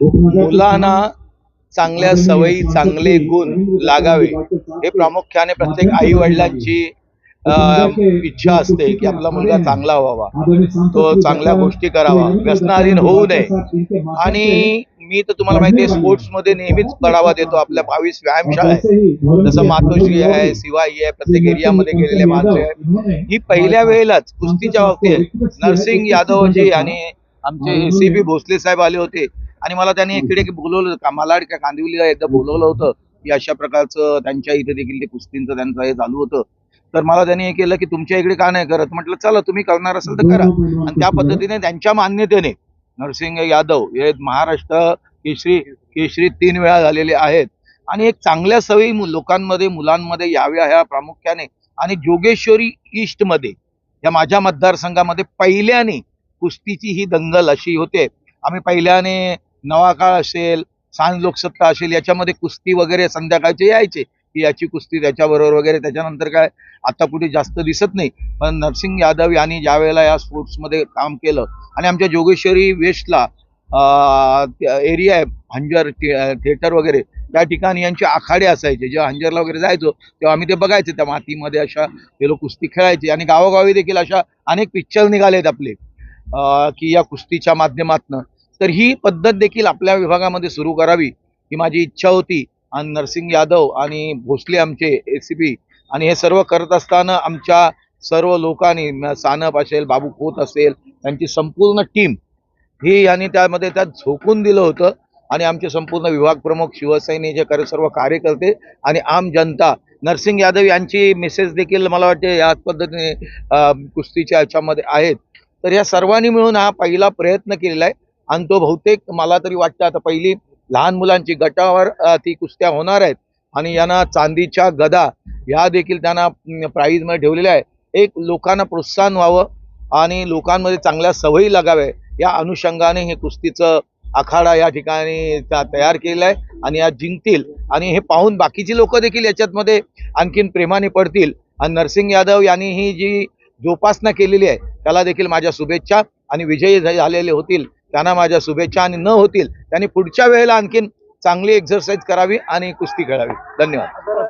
मुलांना चांगल्या सवयी चांगले गुण लागावे. हे प्रामुख्याने प्रत्येक आई वडिलांची इच्छा असते की आपला मुलगा चांगला व्हावा. तो चांगल्या गोष्टी करावा. व्यसनाधीन होऊ नये. आणि मी तर तुम्हाला माहिती आहे स्पोर्ट्समध्ये नेहमीच बढावा देतो. आपल्या बावीस व्यायामशाळा आहे जसं मातोश्री आहे शिवाई आहे प्रत्येक एरियामध्ये गेलेले माणसं आहे ही पहिल्या वेळेलाच कुस्तीच्या बाबतीत नरसिंग यादवजी आणि आमचे एसीबी भोसले साहेब आले होते. आणि मला त्यांनी इकडे बोलवलं मला का कांदिवलीला एकदा बोलवलं होतं की अशा प्रकारचं त्यांच्या इथे देखील ते कुस्तींचं त्यांचं हे चालू होतं. तर मला त्यांनी हे केलं की तुमच्या इकडे का नाही करत? म्हटलं चला तुम्ही करणार असेल तर करा. आणि त्या पद्धतीने त्यांच्या मान्यतेने नरसिंह यादव हे महाराष्ट्र केसरी केसरी तीन वेळा झालेले आहेत. आणि एक चांगल्या सवयी लोकांमध्ये मुलांमध्ये याव्या ह्या प्रामुख्याने. आणि जोगेश्वरी ईस्टमध्ये या माझ्या मतदारसंघामध्ये पहिल्याने कुस्तीची ही दंगल अशी होते. आम्ही पहिल्याने नवाकाळ असेल सांज लोकसत्ता असेल याच्यामध्ये कुस्ती वगैरे संध्याकाळचे यायचे. की याची कुस्ती त्याच्याबरोबर वगैरे त्याच्यानंतर काय आता कुठे जास्त दिसत नाही. पण नरसिंग यादव यांनी ज्या वेळेला या स्पोर्ट्समध्ये काम केलं आणि आमच्या जोगेश्वरी वेस्टला एरिया आहे हंजर थिएटर वगैरे त्या ठिकाणी यांचे आखाडे असायचे. जेव्हा हंजरला वगैरे जायचो तेव्हा आम्ही ते बघायचे त्या मातीमध्ये अशा हे लोक कुस्ती खेळायचे. आणि गावोगावी देखील अशा अनेक पिक्चर निघालेत आपले की या कुस्तीच्या माध्यमातनं. तर ही पद्धत देखील आपल्या विभागामध्ये सुरू करावी ही माझी इच्छा होती. आणि नरसिंग यादव आणि भोसले आमचे एसीपी आणि हे सर्व करत असताना आमच्या सर्व लोकांनी सानप असेल बाबू खोत असेल त्यांची संपूर्ण टीम ही यांनी त्यामध्ये त्यात झोकून दिलं होतं. आणि आमचे संपूर्ण विभाग प्रमुख शिवसेनेचे जे कर सर्व कार्यकर्ते आणि आम जनता नरसिंग यादव यांची मेसेज देखील मला वाटते याच पद्धतीने कुस्तीच्या याच्यामध्ये आहेत. तर या सर्वांनी मिळून हा पहिला प्रयत्न केलेला आहे. आणि तो बहुतेक मला तरी वाटतं आता पहिली लहान मुलांची गटावर ती कुस्त्या होणार आहेत. आणि यांना चांदीच्या गदा ह्या देखील त्यांना प्राईजमध्ये ठेवलेल्या आहे एक लोकांना प्रोत्साहन व्हावं आणि लोकांमध्ये चांगल्या सवयी लागाव्या या अनुषंगाने हे कुस्तीचं आखाडा या ठिकाणी त्या- तयार केलेला आहे आणि या जिंकतील. आणि हे पाहून बाकीची लोक देखील याच्यातमध्ये आणखीन प्रेमाने पडतील. आणि नरसिंग यादव यांनी ही जी जोपासना केलेली आहे त्याला देखील माझ्या शुभेच्छा आणि विजयी झा- झालेले होतील. त्यांना माझ्या शुभेच्छा आणि न होतील त्यांनी पुढच्या वेळेला आणखीन चांगली एक्झरसाईज करावी आणि कुस्ती खेळावी. धन्यवाद.